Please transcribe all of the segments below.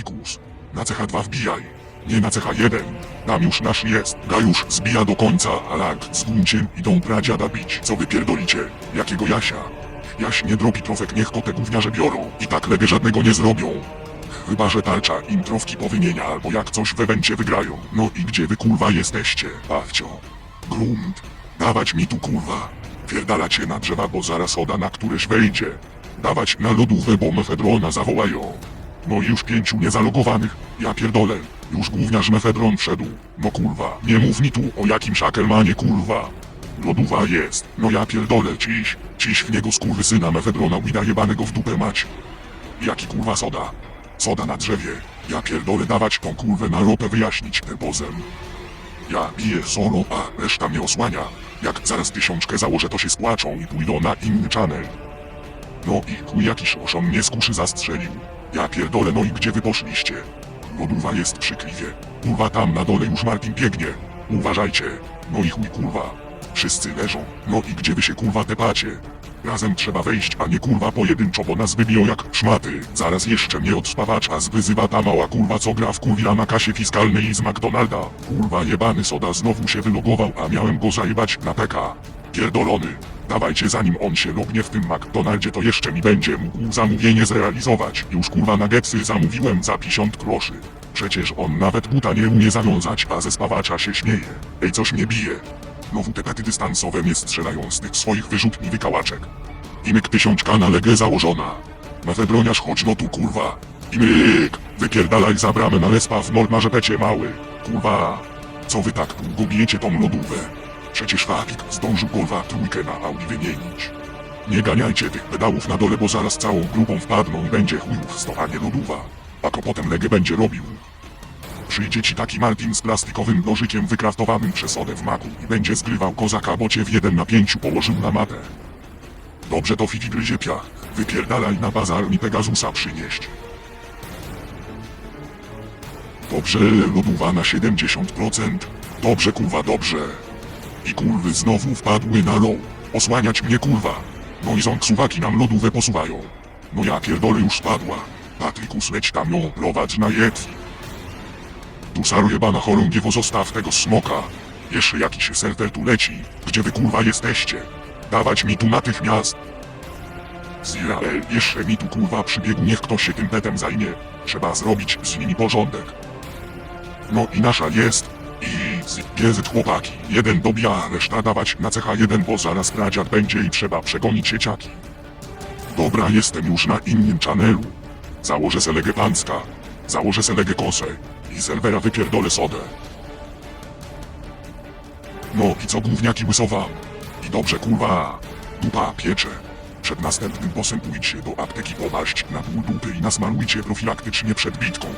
Patrykus, na CH2 wbijaj. Nie na CH1. Tam już nasz jest. Gajusz zbija do końca, a Lag z Gunciem idą pradziada bić. Co wy pierdolicie? Jakiego Jasia? Jaś nie drobi trofek, niech to te gówniarze biorą. I tak legę żadnego nie zrobią. Chyba, że tarcza im trofki powymienia, albo jak coś w evencie wygrają. No i gdzie wy kurwa jesteście, Pawcio? Grunt, dawać mi tu kurwa. Pierdalacie na drzewa, bo zaraz oda na któreś wejdzie. Dawać na lodówę, bo mefedrona zawołają. No już pięciu niezalogowanych, ja pierdolę. Już gówniarz mefedron wszedł. No kurwa, nie mów mi tu o jakim szakelmanie kurwa. Loduwa jest, no ja pierdolę ciś, ciś w niego skurwysyna mefedrona łida jebanego w dupę mać. Jaki kurwa soda? Soda na drzewie. Ja pierdolę dawać tą kurwę na ropę wyjaśnić tę pozem. Ja biję solo, a reszta mnie osłania. Jak zaraz tysiączkę założę, to się spłaczą i pójdą na inny channel. No i chuj jakiś oszon mnie z kuszy zastrzelił. Ja pierdolę, no i gdzie wy poszliście? Lodówa jest przykliwie. Kurwa tam na dole już Martin biegnie. Uważajcie. No i chuj kurwa. Wszyscy leżą. No i gdzie wy się kurwa tepacie? Razem trzeba wejść, a nie kurwa pojedynczo, bo nas wybiją jak szmaty. Zaraz jeszcze mnie od spawacza zwyzywa ta mała kurwa, co gra w kurwia na kasie fiskalnej z McDonalda. Kurwa jebany soda znowu się wylogował, a miałem go zajebać na PK. Pierdolony. Dawajcie zanim on się lognie w tym McDonaldzie, to jeszcze mi będzie mógł zamówienie zrealizować. Już kurwa nuggetsy zamówiłem za 50 groszy. Przecież on nawet buta nie umie zawiązać, a ze spawacza się śmieje. Ej, coś mnie bije. Znowu te pety dystansowe mnie strzelają z tych swoich wyrzutni wykałaczek. I myk tysiączka na legę założona. Mefedroniarz chodź no tu kurwa. I myk! Wypierdalaj za bramę na respa w mord na żepecie mały. Kurwa. Co wy tak długo bijecie tą lodówę? Przecież Fabik zdążył kurwa trójkę na Audi wymienić. Nie ganiajcie tych pedałów na dole, bo zaraz całą grupą wpadną i będzie chujów sto, a nie lodówa. A ko potem legę będzie robił. Przyjdzie ci taki Martin z plastikowym nożykiem wykraftowanym przez Odę w maku i będzie zgrywał kozaka, bo cię w jeden na pięciu położył na matę. Dobrze to Fifi gryzie piach. Wypierdalaj na bazar mi Pegasusa przynieść. Dobrze, lodówa na 70%. Dobrze, kurwa, dobrze. I kurwy znowu wpadły na low. Osłaniać mnie, kurwa. No i ząg suwaki nam lodówę posuwają. No ja pierdolę już spadła. Patrykus leć tam ją prowadź na jetwi. Dusaro jebana chorągiewo zostaw tego smoka. Jeszcze jakiś serwer tu leci. Gdzie wy kurwa jesteście? Dawać mi tu natychmiast. Zirael, jeszcze mi tu kurwa przybiegł, niech ktoś się tym petem zajmie. Trzeba zrobić z nimi porządek. No i nasza jest. GZ chłopaki. Jeden dobija, reszta dawać na CH1, bo zaraz pradziad będzie i trzeba przegonić sieciaki. Dobra, jestem już na innym channelu. Założę se legę pancka. Założę se legę kosę. I serwera wypierdolę sodę. No i co gówniaki łysowam? I dobrze kurwa. Dupa piecze. Przed następnym bossem pójdźcie do apteki pomaść na pół dupy i nasmarujcie profilaktycznie przed bitką.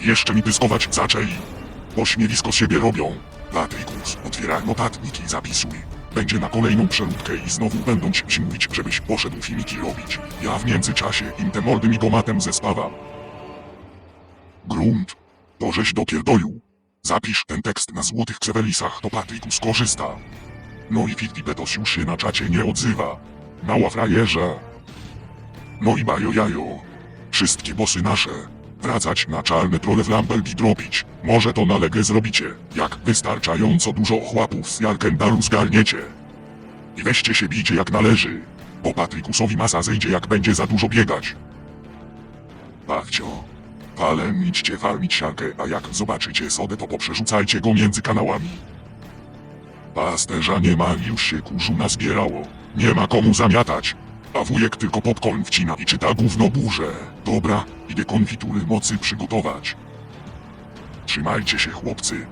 Jeszcze mi pyskować zaczęli. Bo śmiewisko z siebie robią. Patrykus, otwieraj notatnik i zapisuj. Będzie na kolejną przeróbkę i znowu będą ci mówić, żebyś poszedł filmiki robić. Ja w międzyczasie im te mordy migomatem zespawam. Grunt, to żeś dopierdolił. Zapisz ten tekst na złotych ksewelisach, to Patrykus skorzysta. No i Fitki Betos już się na czacie nie odzywa. Mała frajerze. No i bajo jajo. Wszystkie bosy nasze. Wracać na czarne trole w Lamberg i drobić. Może to na legę zrobicie, jak wystarczająco dużo chłapów z Jarkendaru zgarniecie. I weźcie się bijcie jak należy, bo Patrykusowi masa zejdzie jak będzie za dużo biegać. Pachcio, palem idźcie farmić siarkę, a jak zobaczycie sodę to poprzerzucajcie go między kanałami. Pasterza nie ma, już się kurzu nazbierało. Nie ma komu zamiatać. A wujek tylko popcorn wcina i czyta gówno burze. Dobra, idę konfitury mocy przygotować. Trzymajcie się chłopcy.